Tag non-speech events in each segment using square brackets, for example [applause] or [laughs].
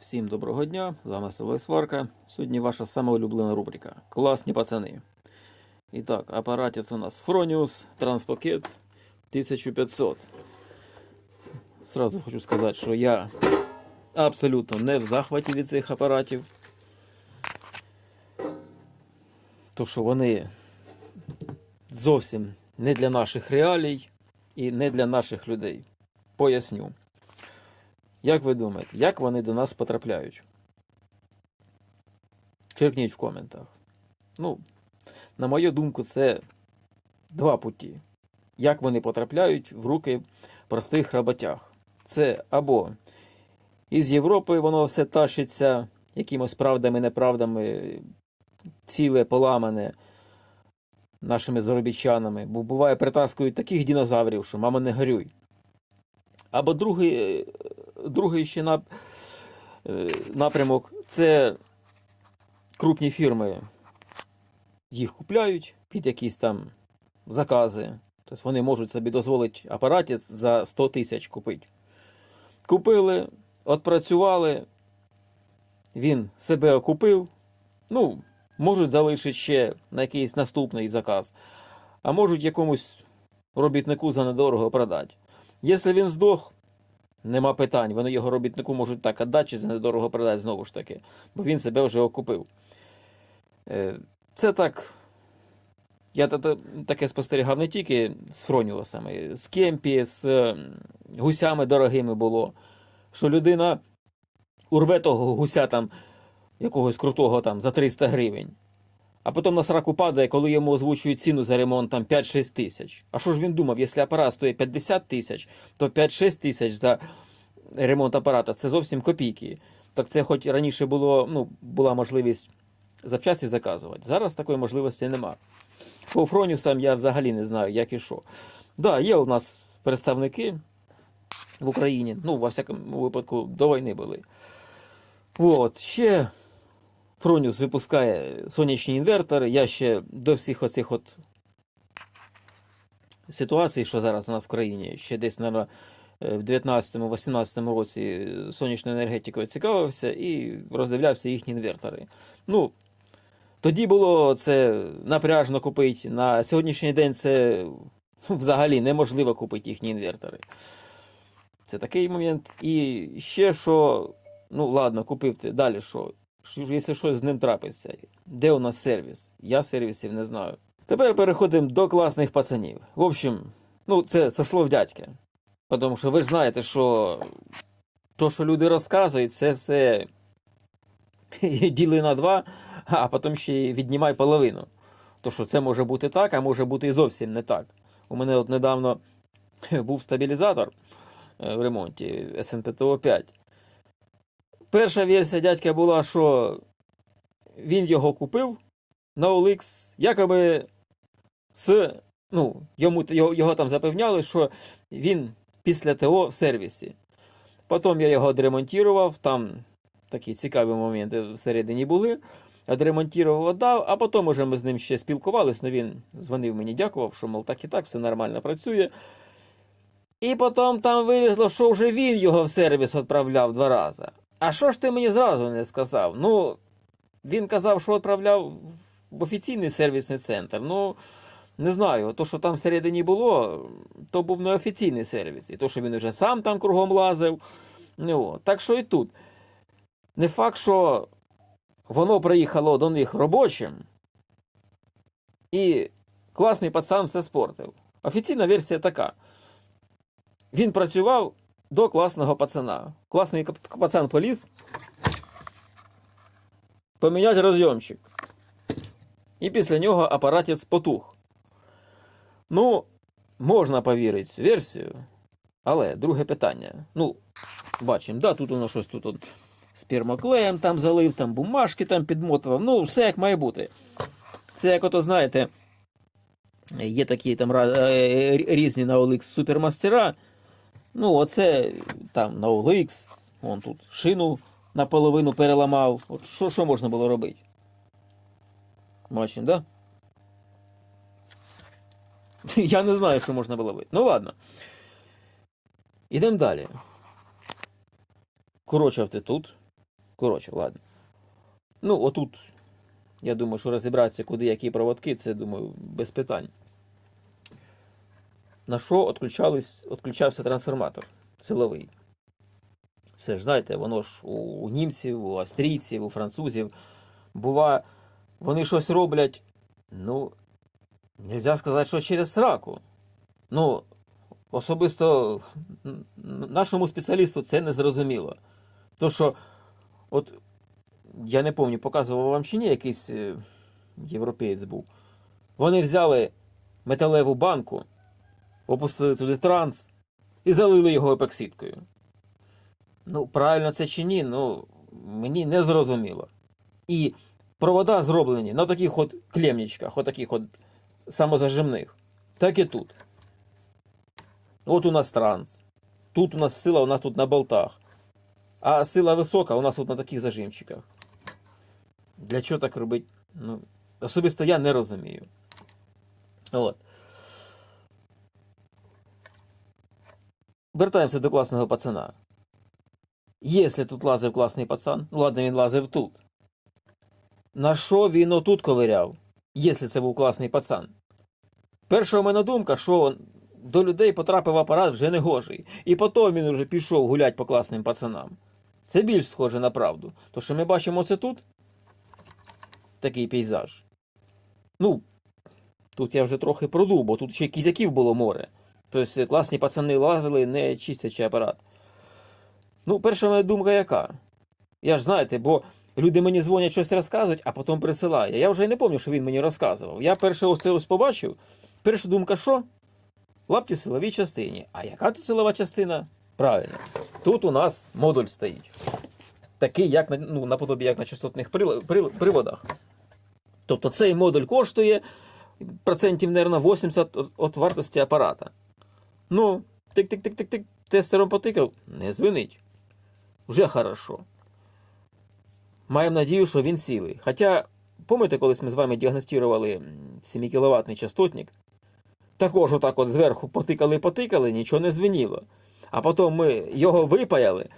Всім доброго дня, з вами Село Сварка. Сьогодні ваша сама улюблена рубрика Класні пацани. І так, апаратець у нас Fronius Transpakет 1500. Сразу хочу сказати, що я абсолютно не в захваті від цих апаратів. То, що вони зовсім не для наших реалій і не для наших людей. Поясню. Як ви думаєте, як вони до нас потрапляють? Черкніть в коментах. Ну, на мою думку, це два путі. Як вони потрапляють в руки простих роботяг. Це або із Європи воно все тащиться якимось правдами, неправдами, ціле поламане нашими заробітчанами, бо буває притаскують таких динозаврів, що мама не горюй. Або другий, е, другий ще е, напрямок це крупні фірми. Їх купляють під якісь там закази. Тобто вони можуть собі дозволити апаратець за 100 тисяч купити. Купили, відпрацювали, він себе окупив. Ну, можуть залишити ще на якийсь наступний заказ, а можуть якомусь робітнику за недорого продати. Якщо він здох, нема питань. Вони його робітнику можуть так віддати чи недорого продати знову ж таки, бо він себе вже окупив. Е, Це так. Я та- та- таке спостерігав не тільки з Фроніусами, з Кемпі, з е, гусями дорогими було. Що людина урве того гуся там якогось крутого там за 300 гривень. А потім на сраку падає, коли йому озвучують ціну за ремонт там 5-6 тисяч. А що ж він думав, якщо апарат стоїть 50 тисяч, то 5-6 тисяч за ремонт апарата це зовсім копійки. Так це хоч раніше було, ну, була можливість запчасті заказувати. Зараз такої можливості нема. По Фронюсам я взагалі не знаю, як і що. Да, є у нас представники в Україні, ну, во всякому випадку, до війни були. От, ще Фроніус випускає сонячні інвертори. Я ще до всіх оцих от ситуацій, що зараз у нас в країні, ще десь, наверное, в 19-18 році сонячною енергетикою цікавився і роздивлявся їхні інвертори. Ну, тоді було це напряжно купити. На сьогоднішній день це взагалі неможливо купити їхні інвертори. Це такий момент. І ще що, ну ладно, купив ти. Далі що? Що Якщо щось з ним трапиться, де у нас сервіс? Я сервісів не знаю. Тепер переходимо до класних пацанів. В общем, ну це со слов дядька. Тому що ви ж знаєте, що то, що люди розказують, це все [laughs] діли на два, а потім ще й віднімай половину. То що це може бути так, а може бути і зовсім не так. У мене от недавно [laughs] був стабілізатор е, в ремонті СНПТО 5. Перша версія дядька була, що він його купив на OLX, якоби з. Ну, йому, його, його там запевняли, що він після ТО в сервісі. Потім я його відремонтував, там такі цікаві моменти всередині були. Відремонтував, віддав, а потім уже ми з ним ще спілкувалися, ну він дзвонив мені, дякував, що, мол, так і так, все нормально працює. І потім там вилізло, що вже він його в сервіс відправляв два рази. А що ж ти мені зразу не сказав? Ну, він казав, що відправляв в офіційний сервісний центр. Ну, не знаю, то, що там всередині було, то був не офіційний сервіс. І то, що він вже сам там кругом лазив. Ну, так що і тут. Не факт, що воно приїхало до них робочим, і класний пацан все спортив. Офіційна версія така. Він працював до класного пацана. Класний пацан поліз. Поміняти розйомчик. І після нього апаратець потух. Ну, можна повірити цю версію. Але друге питання. Ну, бачимо, да, тут воно щось тут от спермоклеєм там залив, там бумажки там підмотував. Ну, все як має бути. Це як ото, знаєте, є такі там е, різні на OLX супермастера. Ну, оце там на OLX, вон тут шину наполовину переламав. От що, що можна було робити? Бачимо, да? [laughs] Я не знаю, що можна було робити. Ну ладно. Ідемо далі. Короче, ти тут. Коротше, ладно. Ну, отут, я думаю, що розібратися, куди які проводки, це, думаю, без питань. На що відключався трансформатор силовий? Все ж знаєте, воно ж у німців, у австрійців, у французів. Бува, вони щось роблять, ну, нельзя сказати, що через сраку. Ну, особисто нашому спеціалісту це не зрозуміло. То, що, от, я не пам'ятаю, показував вам чи ні, якийсь е, європеєць був. Вони взяли металеву банку, опустили туди транс і залили його епоксидкою. Ну, правильно це чи ні, ну, мені не зрозуміло. І провода зроблені на таких от клемничках, от таких от самозажимних. Так і тут. От у нас транс. Тут у нас сила, у нас тут на болтах. А сила висока у нас тут на таких зажимчиках. Для чого так робити? Ну, особисто я не розумію. От. Вертаємося до класного пацана. Якщо тут лазив класний пацан, ну ладно, він лазив тут. На що він отут ковиряв, якщо це був класний пацан? Перша у мене думка, що до людей потрапив апарат вже негожий, і потім він уже пішов гулять по класним пацанам. Це більш схоже на правду. То, що ми бачимо це тут, такий пейзаж. Ну, тут я вже трохи продув, бо тут ще кізяків було море. Тобто класні пацани лазили, не чистячи апарат. Ну, перша моя думка яка? Я ж знаєте, бо люди мені дзвонять щось розказують, а потім присилає. Я вже не пам'ятаю, що він мені розказував. Я перше ось це ось побачив. Перша думка, що? Лапті в силовій частині. А яка тут силова частина? Правильно. Тут у нас модуль стоїть. Такий, як ну, наподобі, як на частотних приводах. Тобто цей модуль коштує процентів, мабуть, 80 від- від вартості апарата. Ну, тик-тик-тик-тик-тик, тестером потикав, не звинить. Вже хорошо. Маємо надію, що він цілий. Хоча, пам'ятаєте, колись ми з вами діагностували 7 кВт частотник? Також отак от зверху потикали-потикали, нічого не звеніло. А потім ми його випаяли,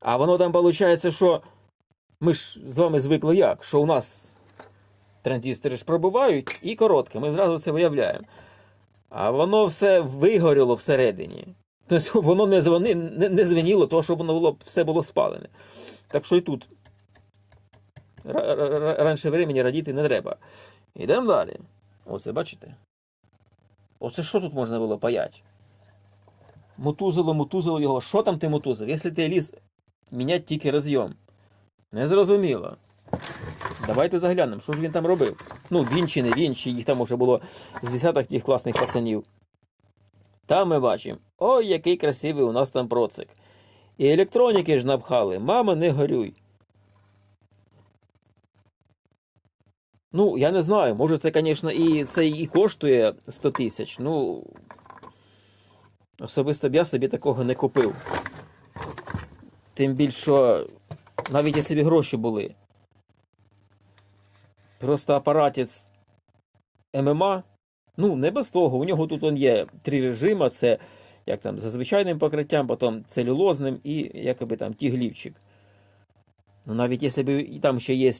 а воно там виходить, що ми ж з вами звикли як? Що у нас транзистори ж пробувають і коротке, ми зразу це виявляємо. А воно все вигоріло всередині. Тобто [laughs] воно не, звони, не, не звеніло, того, щоб воно було, все було спалене. Так що і тут ра- ра- ра- раніше времени радіти не треба. Йдемо далі. Оце бачите? Оце що тут можна було паяти? Мутузило, мутузило його. Що там ти мутузив? Якщо ти ліз міняти тільки розйом. Незрозуміло. Давайте заглянемо, що ж він там робив. Ну, він чи не він, чи їх там уже було з десяток тих класних пацанів. Там ми бачимо, ой, який красивий у нас там процик. І електроніки ж напхали, мама, не горюй. Ну, я не знаю, може це, звісно, і це і коштує 100 тисяч. Ну, особисто б я собі такого не купив. Тим більше, навіть якщо б гроші були. Просто апаратець ММА, ну, не без того. У нього тут он є три режими: це як там за звичайним покриттям, потім целюлозним і якоби там тіглівчик. Ну, навіть якщо б і там ще є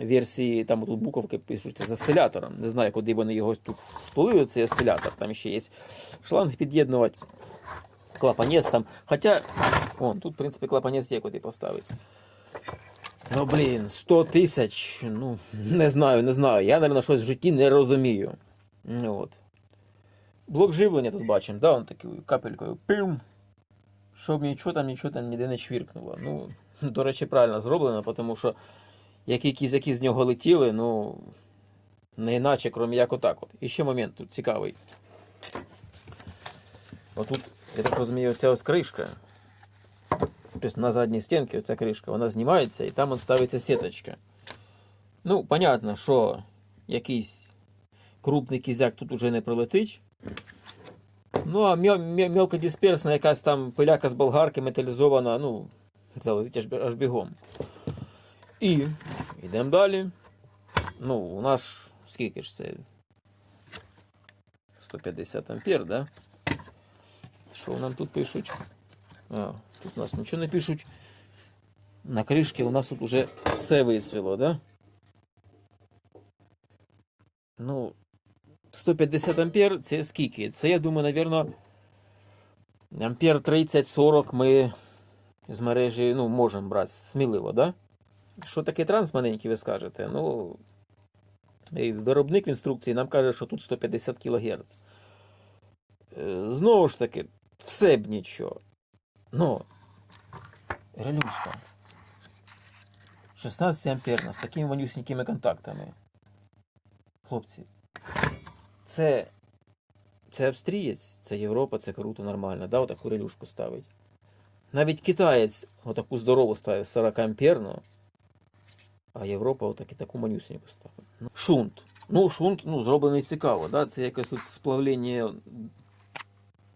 версії, там тут буковки пишуться з осцилятором. Не знаю, куди вони його тут втулили, цей осцилятор. Там ще є шланг під'єднувати, клапанець там. Хоча, вон, тут, в принципі, клапанець є куди поставити. Ну, блін, 100 тисяч, ну, не знаю, не знаю. Я, мабуть, щось в житті не розумію. Ну, от. Блок живлення тут бачимо, да, он такою капелькою пим. Щоб нічого там, нічого там ніде не чвіркнуло. Ну, до речі, правильно зроблено, тому що які кізяки з нього летіли, ну, не іначе, крім як отак от. І ще момент тут цікавий. Отут, я так розумію, оця ось кришка. Тобто на задній стінці оця кришка, вона знімається і там ставиться сіточка. Ну, понятно, що якийсь крупний кізяк тут уже не прилетить. Ну, а мел- мел- мелкодисперсна якась там пиляка з болгарки металізована, ну, залетить аж, аж бігом. І йдемо далі. Ну, у нас скільки ж це? 150 ампер, да? Що нам тут пишуть? А, тут у нас нічого не пишуть. На кришці у нас тут уже все висвіло, да? Ну, 150 ампер це скільки? Це, я думаю, напевно, ампер 30-40 ми з мережі ну, можемо брати сміливо, да? Що таке транс маленький, ви скажете? Ну, і виробник інструкції нам каже, що тут 150 кГц. Е, Знову ж таки, все б нічого. Но, Релюшка. 16 амперна з такими манюсенькими контактами. Хлопці. Це. Це австрієць, це Європа, це круто, нормально, да, отаку релюшку ставить. Навіть китаєць отаку здорову ставить 40 амперну, а Європа отаки таку манюсеньку ставить. Ну, Шунт. Ну, шунт ну, зроблений цікаво, да? це якесь тут сплавлення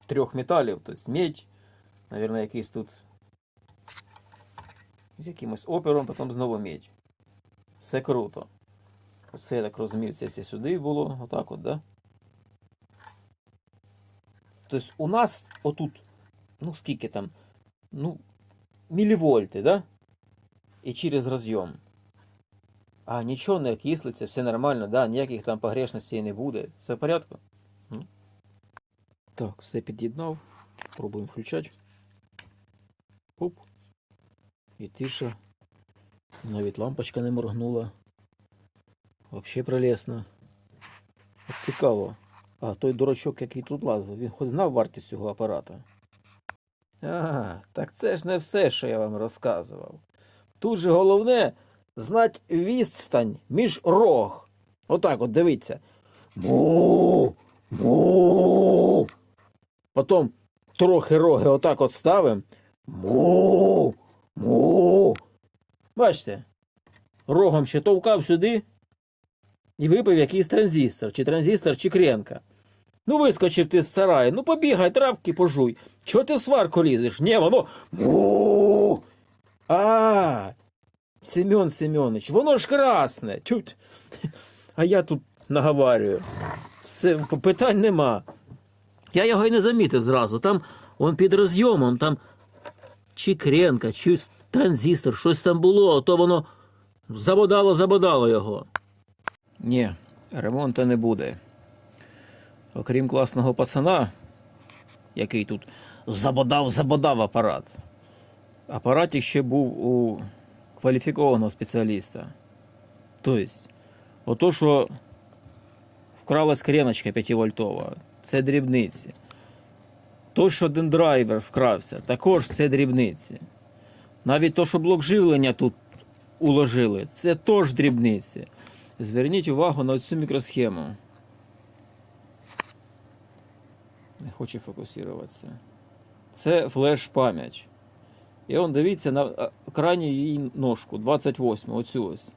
трьох металів, тобто медь, мабуть, якийсь тут з якимось опером, потім знову медь. Все круто. Оце, я так розумію, це все сюди було, отак от, да? Тобто у нас отут, ну скільки там, ну, мілівольти, да? І через розйом. А нічого не окислиться, все нормально, да? ніяких там погрешностей не буде. Все в порядку? Так, все під'єднав. Пробуємо включати. Оп. І тиша. Навіть лампочка не моргнула. Вообще прелесно. Цікаво. А той дурачок, який тут лазив, він хоч знав вартість цього апарата. А, так це ж не все, що я вам розказував. Тут же головне знать відстань між рог. Отак от дивіться. Му. Му. Потім трохи роги отак от ставимо. Му. Му. Бачите? Рогом ще товкав сюди і випив якийсь транзистор, чи транзистор, чи кренка. Ну, вискочив ти з сараю, ну побігай, травки пожуй. Чого ти в сварку лізеш? Ні, воно. Му. А, Семен Семенович, воно ж красне. Тють. А я тут наговарюю. Все, питань нема. Я його і не замітив зразу. Там он під розйомом, там чи кренка, чи транзистор, щось там було, а то воно забодало, забодало його. Ні, ремонту не буде. Окрім класного пацана, який тут забодав, забодав апарат. Апаратик ще був у кваліфікованого спеціаліста. Тобто, ото, що вкралась креночка 5-вольтова, це дрібниці. То, що дендрайвер вкрався, також це дрібниці. Навіть то, що блок живлення тут уложили, це теж дрібниці. Зверніть увагу на цю мікросхему. Не хоче фокусуватися. Це флеш-пам'ять. І он дивіться на крайню її ножку, 28, оцю ось.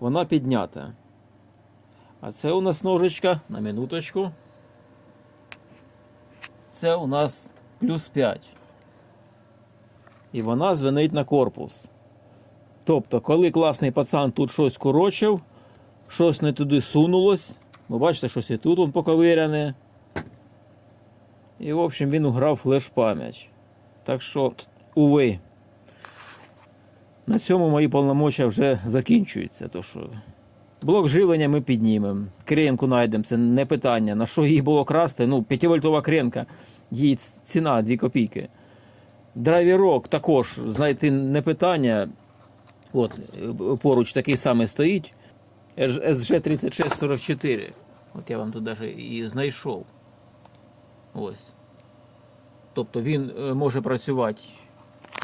Вона піднята. А це у нас ножичка на минуточку. Це у нас плюс 5. І вона звенить на корпус. Тобто, коли класний пацан тут щось корочив, щось не туди сунулось. Ви бачите, щось і тут он поковиряне. І, в общем, він уграв флеш-пам'ять. Так що, уви. На цьому мої повномочия вже закінчуються. То що блок живлення ми піднімемо. Кренку знайдемо, це не питання. На що її було красти? Ну, 5-вольтова кренка, її ціна 2 копійки. Драйверок також знайти не питання. От, е, поруч такий самий стоїть. SG3644. От я вам тут навіть і знайшов. Ось. Тобто він е, може працювати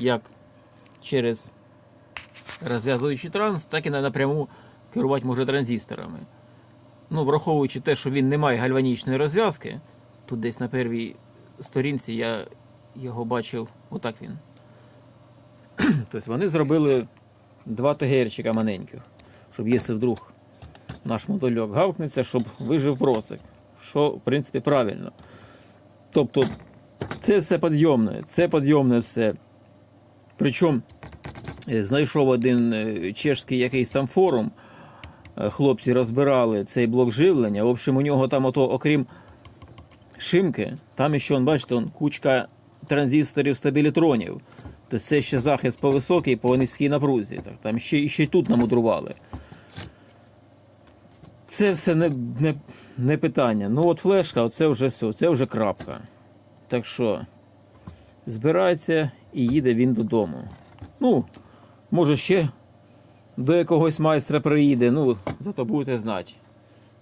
як через розв'язуючий транс, так і на- напряму керувати може транзисторами. Ну, враховуючи те, що він не має гальванічної розв'язки, тут десь на первій сторінці я його бачив, отак він. [clears throat] тобто вони зробили два ТГРчика маленьких, щоб якщо вдруг наш модульок гавкнеться, щоб вижив просик. Що, в принципі, правильно. Тобто, це все підйомне, це підйомне все. Причому е, знайшов один е, чешський якийсь там форум. Е, Хлопці розбирали цей блок живлення. В общем, у нього там, ото, окрім шимки, там ще, бачите, он, кучка транзисторів стабілітронів. Це ще захист по високій, по низькій напрузі. Так, там ще, ще й тут намудрували. Це все не, не, не питання. Ну от флешка, це вже все, це вже крапка. Так що збирається і їде він додому. Ну, може ще до якогось майстра приїде, ну, зато будете знати,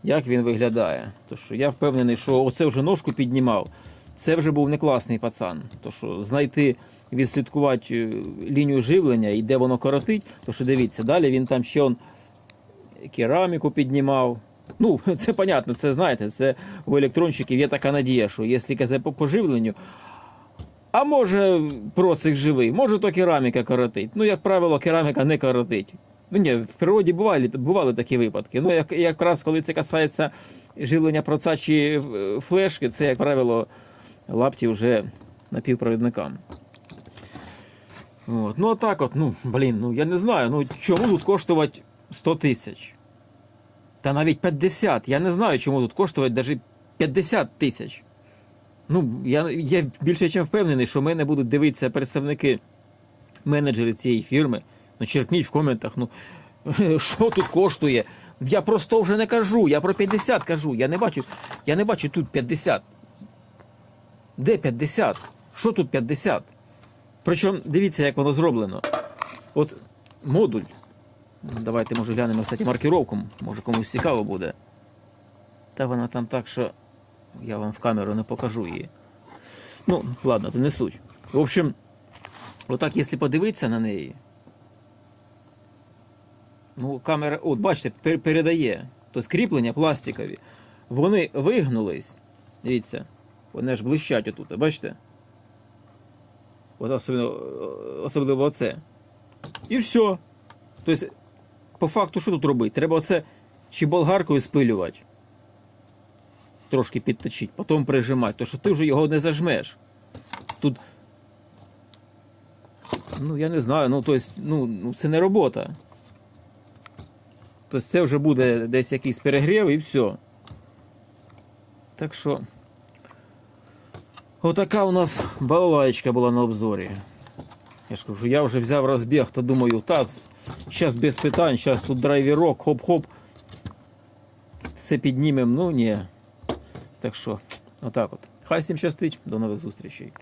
як він виглядає. То що я впевнений, що оце вже ножку піднімав. Це вже був не класний пацан. То що знайти, відслідкувати е, лінію живлення і де воно коротить, то що дивіться, далі він там ще он кераміку піднімав. Ну, [laughs] це понятно, це знаєте, це у електронщиків є така надія, що якщо казати по поживленню, а може процик живий, може то кераміка коротить. Ну, як правило, кераміка не коротить. Ну ні, в природі бували, бували такі випадки. Ну, як, якраз коли це касається живлення проца чи е, флешки, це, як правило, лапті вже напівпровідникам. От. Ну, отак от, ну, блін, ну я не знаю, ну чому тут коштувати 100 тисяч? Та навіть 50. Я не знаю, чому тут коштувати навіть 50 тисяч. Ну, я, я більше ніж впевнений, що мене будуть дивитися представники менеджери цієї фірми. Ну, черкніть в коментах, ну [laughs] що тут коштує? Я про 100 вже не кажу, я про 50 кажу. Я не бачу, я не бачу тут 50. Де 50? Що тут 50? Причому дивіться, як воно зроблено. От модуль. Давайте, може, глянемо, кстати, маркировку. Може комусь цікаво буде. Та вона там так, що я вам в камеру не покажу її. Ну, ладно, то не суть. В общем, отак, якщо подивитися на неї. Ну, камера, от, бачите, пер- передає. То кріплення пластикові. Вони вигнулись. Дивіться, вони аж блищать отут, бачите? От особливо, особливо оце. І все. Тобто, по факту, що тут робити? Треба оце чи болгаркою спилювати. Трошки підточити, потім прижимати, то що ти вже його не зажмеш. Тут. Ну, я не знаю, ну, тобто, ну це не робота. Тобто це вже буде десь якийсь перегрів і все. Так що. Отака у нас балалаєчка була на обзорі. Я ж кажу, я вже взяв розбіг, то думаю, та, зараз без питань, зараз тут драйверок, хоп-хоп. Все піднімемо, ну ні. Так що, отак от. Хай всім щастить, до нових зустрічей.